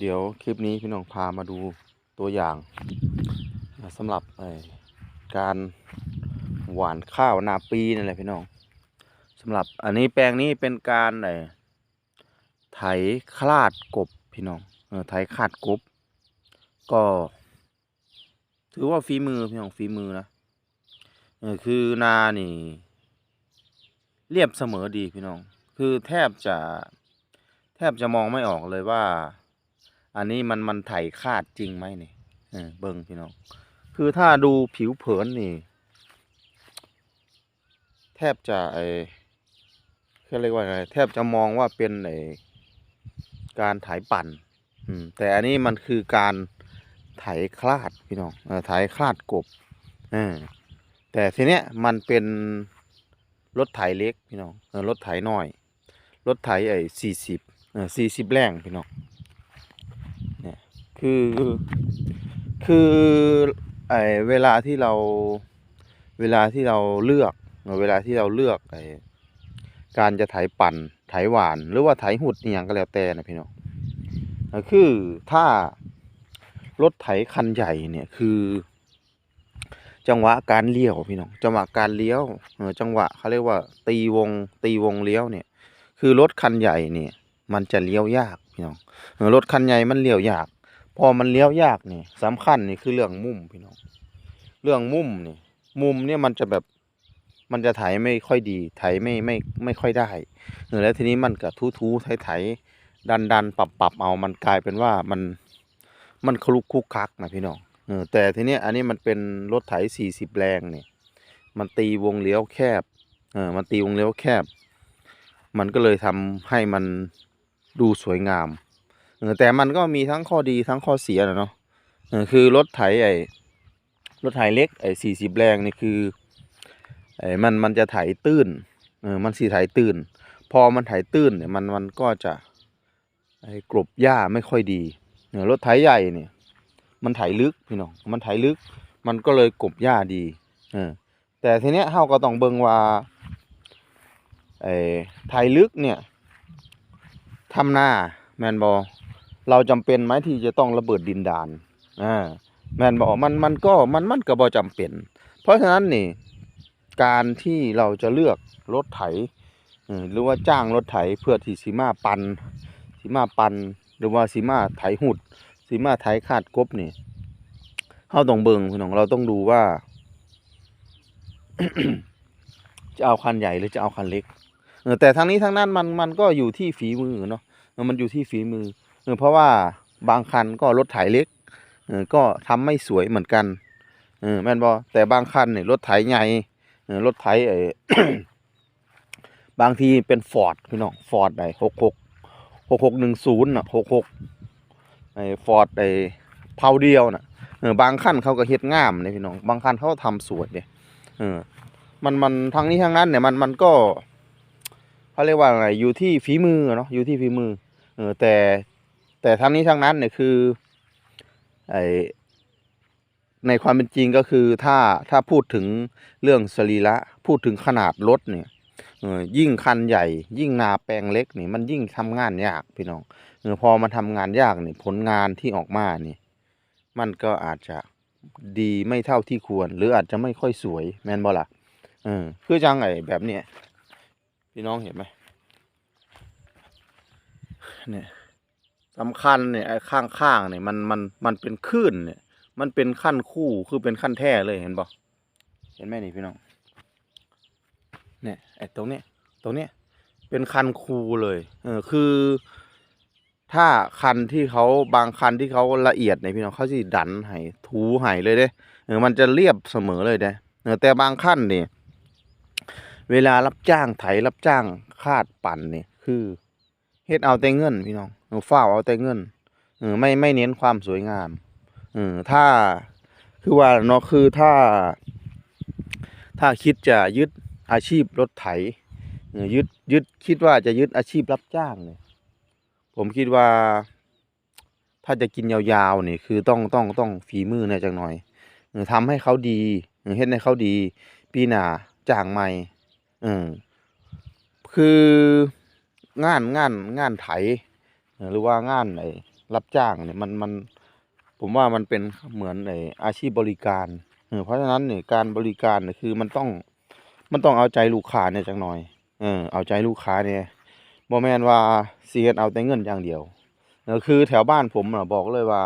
เดี๋ยวคลิปนี้พี่น้องพามาดูตัวอย่างสำหรับการหวานข้าวนาปีนั่นแหละพี่น้องสำหรับอันนี้แปลงนี้เป็นการไถคลาดกบพี่น้องไถคลาดกบ ก็ ถือว่าฝีมือพี่น้องฝีมือนะคือนานี่ เรียบเสมอดีพี่น้อง คือแทบจะแทบจะมองไม่ออกเลยว่า อันนี้มันมันไถคาดจริงไหมนี่เออเบิ้งพี่น้อง คือถ้าดูผิวเผินนี่ แทบจะไอเขาเรียกว่าไงแทบจะมองว่าเป็นไอการไถปั่น อืม แต่อันนี้มันคือการไถคลาดพี่น้องเออไถคลาดกบเออแต่ทีเนี้ยมันเป็นรถไถเล็กพี่น้องเออรถไถน้อย รถไถไอ้สี่สิบเออสี่สิบแรงพี่น้อง คือ คือไอเวลาที่เราเวลาที่เราเลือก เวลาที่เราเลือกไอการจะไถปั่นไถหวาน หรือว่าไถหุดอหย่างก็แล้วแต่นะพี่น้องคือถ้ารถไถคันใหญ่เนี่ยคือ จังหวะการเลี้ยวพี่น้องจังหวะการเลี้ยวจังหวะเขาเรียกว่า ตีวงตีวงเลี้ยวเนี่ย คือรถคันใหญ่เนี่ย มันจะเลี้ยวยากพี่น้องรถคันใหญ่มันเลี้ยวยาก พอมันเลี้ยวยากนี่สำคัญนี่คือเรื่องมุมพี่น้อง เรื่องมุมนี่ มุมเนี่ยมันจะแบบมันจะไถไม่ค่อยดีไถไม่ไม่ไม่ค่อยได้เออแล้วทีนี้มันก็ทูทูไถไถดันดันปรับปรับเอามันกลายเป็นว่ามันมันคลุกคลุกคักนะพี่น้องเออแต่ทีนี้อันนี้มันเป็นรถไถสี่สิบแรงเนี่ยมันตีวงเลี้ยวแคบเออมันตีวงเลี้ยวแคบ มันก็เลยทำให้มันดูสวยงาม แต่มันก็มีทั้งข้อดีทั้งข้อเสียนะเนาะคือรถไถไอ้รถไถเล็กไอ้สี่สิบแรงนี่คือไอ้มันมันจะไถตื้นเออมันสีไถตื้น พอมันไถตื้นเนี่ยมันมันก็จะไอ้กลบหญ้าไม่ค่อยดีเรถไถใหญ่เนี่ยมันไถลึกพี่น้องมันไถลึก มันก็เลยกลบหญ้าดีเออแต่ทีเนี้ยเฮาก็ต้องเบิ่งว่าไอ้ไทยลึกเนี่ยทำหน้าแมนบอ เราจำเป็นไหมที่จะต้องระเบิดดินดานอ่าแมนบอกมันมันก็มันมันก็บ่จำเป็น เพราะฉะนั้นนี่การที่เราจะเลือกรถไถหรือว่าจ้างรถไถเพื่อที่สีมาปันสีมาปัน หรือว่าสีมาไถหุดสีมาไถคาดกบนี่เราต้องเบิ่งพี่น้องเราต้องดูว่า จะเอาคันใหญ่หรือจะเอาคันเล็กเออแต่ทั้งนี้ทั้งนั้นมันมันก็อยู่ที่ฝีมือเนาะมันอยู่ที่ฝีมือ เออเพราะว่าบางคันก็รถไถเล็กก็ทำไม่สวยเหมือนกันแม่นบอแต่บางคันเนี่ยรถไถใหญ่รถไถไอ้บางทีเป็นฟอร์ดพี่น้องฟอร์ดไอ้หกหกหกหกหนึ่งศูนย์น่ะหกหกไอ้ฟอร์ดไอ้เผาเดียวน่ะบางคันเขาก็เฮ็ดงามเลยพี่น้อง บางคันเขาก็ทำสวยเนี่ยเออมันมันทั้งนี้ทั้งนั้นเนี่ยมันมันก็เขาเรียกว่าอะไงอยู่ที่ฝีมือเนาะอยู่ที่ฝีมือเออแต่ แต่ทั้งนี้ทั้งนั้นเนี่ยคือไอในความเป็นจริงก็คือถ้าถ้าพูดถึงเรื่องสรีระพูดถึงขนาดรถเนี่ยยิ่งคันใหญ่ ยิ่งนาแปลงเล็กนี่มันยิ่งทำงานยากพี่น้องอพอมันทำงานยากนี่ผลงานที่ออกมานี่มันก็อาจจะดีไม่เท่าที่ควร หรืออาจจะไม่ค่อยสวยแม่นบ่ล่ะเออคือจังไอแบบเนี้ยพี่น้องเห็นไหมเนี่ย สำคัญเนี่ยไอ้ข้างข้างๆเนี่ยมันมันมันเป็นคลื่นเนี่ยมันเป็นขั้นคู่คือเป็นขั้นแท้เลยเห็นบ่เห็นไหมนี่พี่น้องเนี่ยไอ้ตรงเนี้ยตรงเนี้ยเป็นคันคูเลยเออคือ ถ้าคันที่เขาบางคันที่เขาละเอียดเนี่ยพี่น้องเขาสิดันให้ถูให้เลยเด้เออมันจะเรียบเสมอเลยเด้เออแต่บางขั้นเนี่ยเวลารับจ้างไถรับจ้างคาดปั่นเนี่ยคือ เฮ็ดเอาแต่เงินพี่น้องเออฝ้าเอาแต่เงินเออไม่ไม่เน้นความสวยงามเออถ้าคือว่าเนาะคือถ้า ถ้าคิดจะยึดอาชีพรถไถยึดยึดคิดว่าจะยึดอาชีพรับจ้างเนี่ยผมคิดว่า ถ้าจะกินยาวๆนี่คือต้องต้องต้องฝีมือเนี่ยจังหน่อยเออทำให้เขาดีเฮ็ดให้เขาดี ปีหน้าจ้างใหม่เออคือ งานงานงานไถ หรือว่างานไอ้รับจ้างเนี่ยมันมันผมว่ามันเป็นเหมือนไออาชีพบริการเออเพราะฉะนั้นเนี่ยการบริการเนี่ยคือมันต้องมันต้องเอาใจลูกค้าเนี่ยจังหน่อยเออเอาใจลูกค้าเนี่ยบ่แมนว่าเฮ็ดเอาแต่เงินอย่างเดียวคือแถวบ้านผมน่ะบอกเลยว่า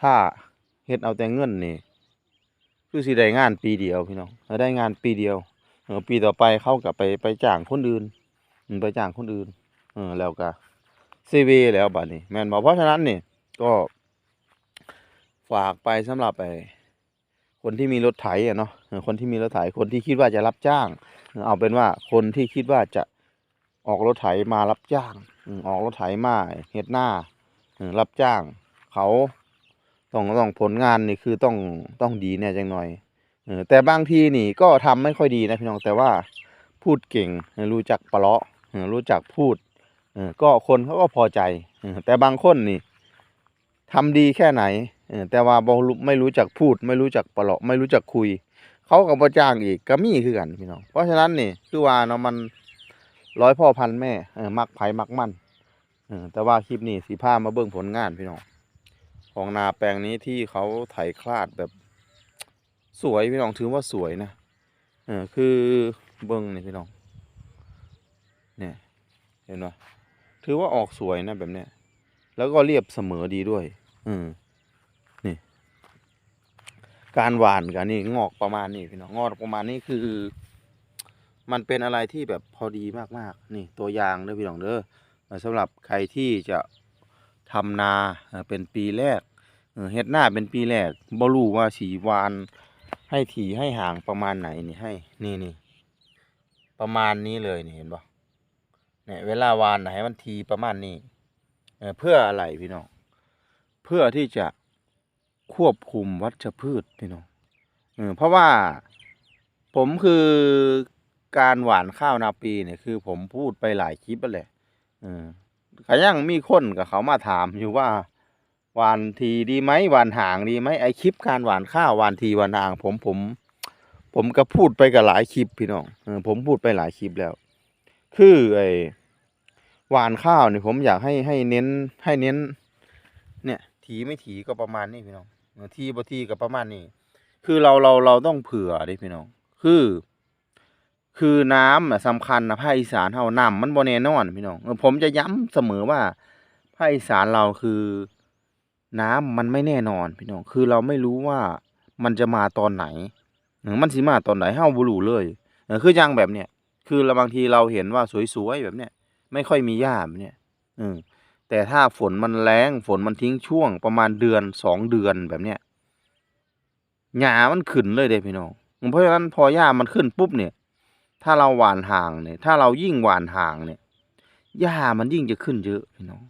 ถ้าเฮ็ดเอาแต่เงินนี่คือสิได้งานปีเดียวพี่น้องได้งานปีเดียวปีต่อไปเข้าก็ไปไปจ้างคนอื่น ไปจ้างคนอื่น เออ แล้วก็ซีวีแล้วบัดนี้ แม่นบ่เพราะฉะนั้นนี่ก็ฝากไปสำหรับไอ้คนที่มีรถไถอะเนาะคนที่มีรถไถคนที่คิดว่าจะรับจ้าง เอาเป็นว่าคนที่คิดว่าจะออกรถไถมารับจ้างออกรถไถมาเฮ็ดหน้ารับจ้าง เขาต้องต้องผลงานนี่คือต้องต้องดีแน่จังหน่อยแต่บางทีนี่ก็ทำไม่ค่อยดีนะพี่น้องแต่ว่าพูดเก่งรู้จักปะเลาะเออ รู้จักพูดก็คนเขาก็พอใจแต่บางคนนี่ทำดีแค่ไหนแต่ว่าบไม่รู้จักพูด ไม่รู้จักประเลาะไม่รู้จักคุย เขาก็บ่จ้างอีกก็มีคือกันพี่น้องเพราะฉะนั้นนี่คือว่าเนาะมันร้อยพ่อพันแม่มักไผมักมั่นแต่ว่าคลิปนี้สีพามาเบิ่งผลงานพี่น้องของนาแปลงนี้ที่เขาไถคลาดแบบสวยพี่น้องถือว่าสวยนะคือเบิ้งนี่พี่น้อง เห็นไหมถือว่าออกสวยนะแบบเนี้ย แล้วก็เรียบเสมอดีด้วย อืมนี่ การหวานกันนี่งอกประมาณนี้พี่น้องงอกประมาณนี้คือ มันเป็นอะไรที่แบบพอดีมากๆ นี่ตัวอย่างเด้อพี่น้องเด้ออสำหรับใครที่จะทำนาเป็นปีแรกเอ่อเฮ็ดหน้าเป็นปีแรกบ่รู้ว่าสีหวานให้ถี่ให้ห่างประมาณไหนนี่ให้ นี่นี่ประมาณนี้เลยนี่เห็นปะ เนี่ยเวลาหวานนะให้มันทีประมาณนี้เอเพื่ออะไรพี่น้องเพื่อที่จะควบคุมวัชพืชพี่น้องเออเพราะว่าผมคือการหวานข้าวนาปีเนี่ยคือผมพูดไปหลายคลิปแล้วแหละเออก็ยังมีคนกับเขามาถามอยู่ว่าหวานทีดีไหมหวานห่างดีไหมไอคลิปการหวานข้าวหวานทีหวานห่างผมผม ผมก็พูดไปกับหลายคลิปพี่น้องเออผมพูดไปหลายคลิปแล้ว คือไอ หวานข้าวเนี่ยผมอยากให้ให้เน้นให้เน้น เนี่ยถีไม่ถีก็ประมาณนี้พี่น้องทีบ่ทีก็ประมาณนี้ คือเราเราเราต้องเผื่อด้พี่น้อง คือ คือน้ำอะสำคัญนะภาคอีสานเฮาน้ำมันบ่แน่นอนพี่น้องผมจะย้ำเสมอว่าภาคอีสานเราคือน้ำมันไม่แน่นอนพี่น้อง คือเราไม่รู้ว่ามันจะมาตอนไหนเออมันสิมาตอนไหนเฮาบ่รู้เลย คืออย่างแบบเนี้ยคือเราบางทีเราเห็นว่าสวยๆแบบเนี้ย ไม่ค่อยมีหญ้าแบบเนี้ยเออแต่ถ้าฝนมันแรงฝนมันทิ้งช่วงประมาณเดือนสองเดือนแบบเนี้ยหญ้ามันขึ้นเลยเด้พี่น้องเพราะฉะนั้นพอหญ้ามันขึ้นปุ๊บเนี่ย ถ้าเราหว่านห่างเนี่ย ถ้าเรายิ่งหว่านห่างเนี่ยหญ้ามันยิ่งจะขึ้นเยอะพี่น้อง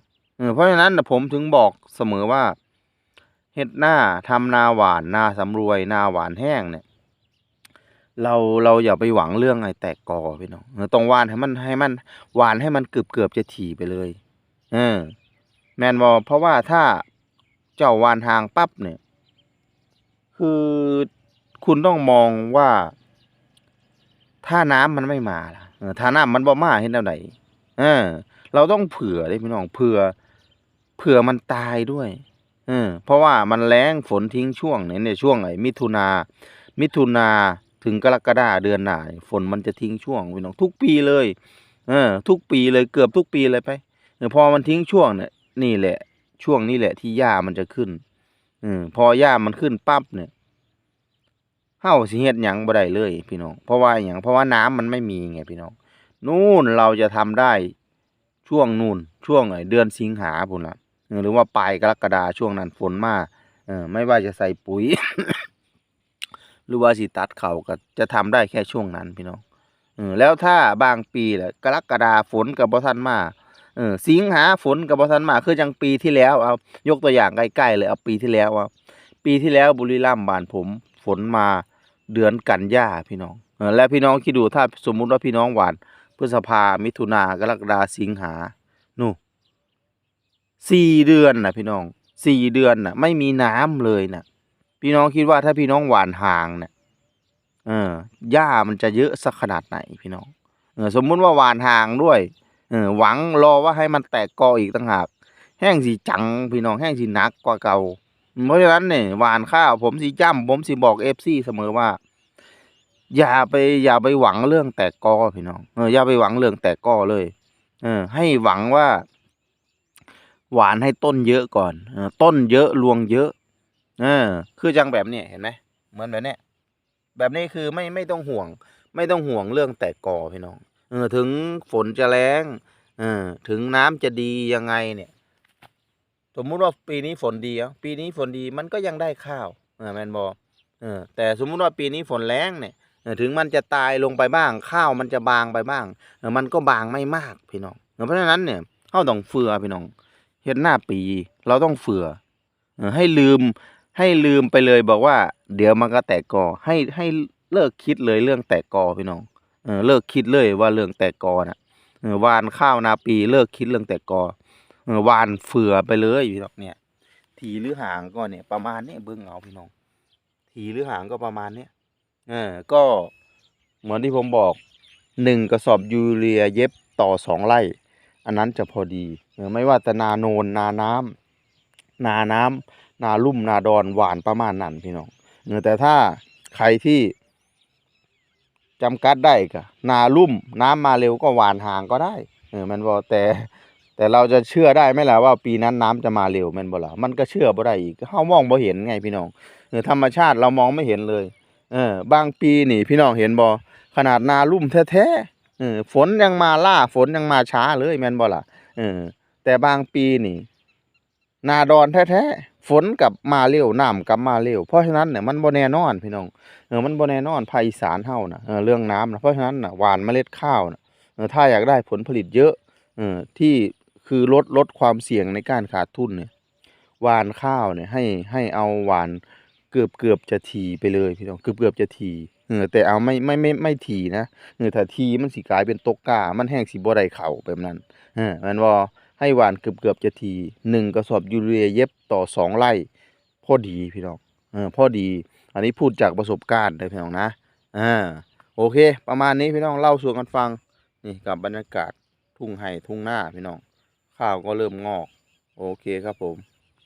เพราะฉะนั้นผมถึงบอกเสมอว่าเฮ็ดหน้าทำนาหวานนาสำรวยนาหวานแห้งเนี่ย เราเราอย่าไปหวังเรื่องไอ้แตกกอพี่น้องเออต้องหวานให้มันให้มันหวานให้มันเกือบเกือบจะถี่ไปเลย เออ แมนบอเพราะว่าถ้าเจ้าหวานทางปั๊บเนี่ย คือคุณต้องมองว่า ถ้าน้ำมันไม่มาล่ะเออถ้าน้ำมันบ่มาเห็นแนวไหนเออ เราต้องเผื่อเด้พี่น้องเผื่อเผื่อมันตายด้วยเออเพราะว่ามันแรงฝนทิ้งช่วงเนี่ยในช่วงไอ้มิถุนามิถุนา ถึงกรกฎาเดือนหน้ายฝนมันจะทิ้งช่วงพี่น้องทุกปีเลยเออทุกปีเลยเกือบทุกปีเลยไปเออพอมันทิ้งช่วงเนี่ยนี่แหละ ช่วงนี้แหละที่หญ้ามันจะขึ้นเออพอหญ้ามันขึ้นปั๊บเนี่ยเฮาสิเฮ็ดหยังบ่ได้เลย พี่น้องเพราะว่าหยังเพราะว่าน้ำมันไม่มีไงพี่น้องนู่นเราจะทำได้ช่วงนู่นช่วงไอ้เดือนสิงหาพุ่นละหรือว่าปลายกรกฎาช่วงนั้นฝนมาเออไม่ว่าจะใส่ปุ๋ย หรือว่าสิตัดเขาก็จะทำได้แค่ช่วงนั้นพี่น้องเออแล้วถ้าบางปีแหละกรกฎาฝนกับบ่ทันมาเออสิงหาฝนกับบ่ทันมาคือจังปีที่แล้วเอายกตัวอย่างใกล้ๆเลยเอาปีที่แล้วเอาปีที่แล้วบุรีรัมย์บ้านผมฝนมาเดือนกันยาพี่น้องเออแล้วพี่น้องคิดดูถ้าสมมุติว่าพี่น้องหวานพฤษภามิถุนากรกฎาสิงหานู่สี่เดือนนะพี่น้องสี่เดือนน่ะไม่มีน้ำเลยน่ะ พี่น้องคิดว่าถ้าพี่น้องหวานห่างเนี่ยเออหญ้ามันจะเยอะสักขนาดไหนพี่น้องเออสมมุติว่าหวานห่างด้วยเออหวังรอว่าให้มันแตกกออีกต่างหากแห้งสีจังพี่น้องแห้งสีหนักกว่าเก่า เพราะฉะนั้นเนี่ยหวานข้าวผมสีจ้ำผมสีบอกเอฟซีเสมอว่า อย่าไปอย่าไปหวังเรื่องแตกกอพี่น้องเอออย่าไปหวังเรื่องแตกกอเลย เออ ให้หวังว่า หวานให้ต้นเยอะก่อนเออต้นเยอะรวงเยอะ เออคือจังแบบนี้เห็นไหมเหมือนแบบเนี้ยแบบนี้คือไม่ไม่ต้องห่วง ไม่ต้องห่วงเรื่องแตกกอพี่น้องเออถึงฝนจะแรงเออถึงน้ำจะดียังไงเนี่ยสมมุติว่าปีนี้ฝนดีอะปีนี้ฝนดีมันก็ยังได้ข้าวเออแมนบอเออแต่สมมุติว่าปีนี้ฝนแรงเนี่ยเออถึงมันจะตายลงไปบ้าง ข้าวมันจะบางไปบ้างเออมันก็บางไม่มากพี่น้องเออเพราะฉะนั้นเนี่ยเราต้องเฟือพี่น้องเฮ็ดหน้าปี เราต้องเฟือเออให้ลืม ให้ลืมไปเลยบอกว่า เดี๋ยวมันก็แตกกอ ให้ให้เลิกคิดเลยเรื่องแตกกอพี่น้องเออเลิกคิดเลยว่าเรื่องแตกกอน่ะเออวานข้าวนาปีเลิกคิดเรื่องแตกกอเออวานเฟือไปเลยพี่น้องเนี่ยทีหรือหางก็เนี่ย ประมาณนี้เบิ้องเอาพี่น้องทีหรือหางก็ประมาณเนี้ยเออก็เหมือนที่ผมบอกหนึ่งกระสอบยูเรียเย็บต่อสองไร่ อันนั้นจะพอดีเออไม่ว่าแต่นาโนนนาน้ำนาน้ำ นาลุ่มนาดอนหวานประมาณนั้นพี่น้องเออแต่ถ้าใครที่จำกัดได้ก็นาลุ่มน้ำมาเร็วก็หวานห่างก็ได้เออมันบอกแต่แต่เราจะเชื่อได้ไหมล่ะว่าปีนั้นน้ำจะมาเร็วแม่นบ่ล่ะมันก็เชื่อบ่ได้อีกเฮามองบ่เห็นไงพี่น้องเออธรรมชาติเรามองไม่เห็นเลย เออ บางปีนี่ พี่น้องเห็นบ่ขนาดนาลุ่มแท้ๆเออฝนยังมาล่าฝนยังมาช้าเลยแม่นบ่ล่ะเออแต่บางปีนี่ นาดอนแท้ๆ ฝนกับมาเร็วน้ำกับมาเร็ว เพราะฉะนั้นเนี่ยมันบ่แน่นอนพี่น้องเออมันบ่แน่นอนภาคอีสานเฮาน่ะเออเรื่องน้ำนะเพราะฉะนั้นน่ะหวานเมล็ดข้าวน่ะเออถ้าอยากได้ผลผลิตเยอะเออที่คือลดลดความเสี่ยงในการขาดทุนเนี่ยหวานข้าวเนี่ยให้ให้เอาหวานเกือบเกือบจะทีไปเลยพี่น้องเกือบเกือบจะทีเออแต่เอาไม่ไม่ไม่ไม่ทีนะเออถ้าทีมันสิกลายเป็นตกกามันแห้งสิบ่ได้เข่าแบบนั้นเออมันว่า ให้หวานเกือบเกือบจะทีหนึ่งกระสอบยูเรียเย็บต่อสองไร่พ่อดีพี่น้องเออพ่อดี อันนี้พูดจากประสบการณ์เลยพี่น้องนะอ่าโอเค ประมาณนี้พี่น้องเล่าสู่กันฟังนี่กับบรรยากาศทุ่งไห่ทุ่งหน้าพี่น้อง ข้าวก็เริ่มงอก โอเคครับผม